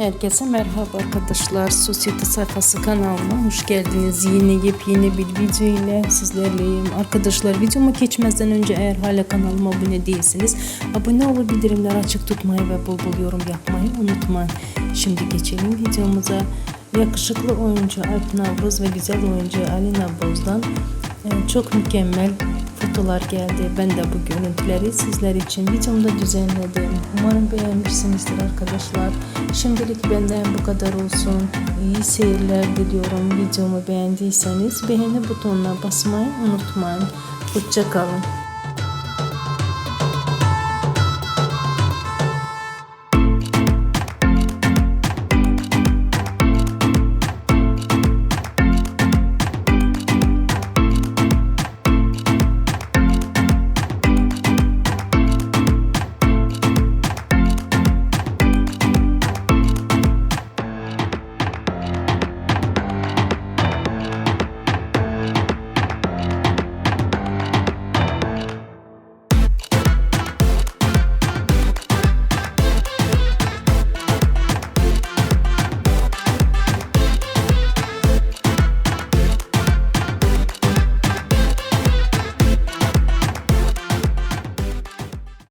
Herkese merhaba arkadaşlar. Sosyete sayfası kanalıma hoş geldiniz. Yeni yepyeni bir video ile sizlerleyim. Arkadaşlar videoma geçmezden önce eğer hala kanalıma abone değilseniz abone olup bildirimleri açık tutmayı ve bol bol yorum yapmayı unutmayın. Şimdi geçelim videomuza. Yakışıklı oyuncu Alp Navruz ve güzel oyuncu Alina Boz'dan çok mükemmel fotolar geldi. Ben de bu görüntüleri sizler için videomda düzenledim. Umarım beğenmişsinizdir arkadaşlar. Şimdilik benden bu kadar olsun. İyi seyirler diliyorum. Videomu beğendiyseniz beğeni butonuna basmayı unutmayın. Hoşçakalın.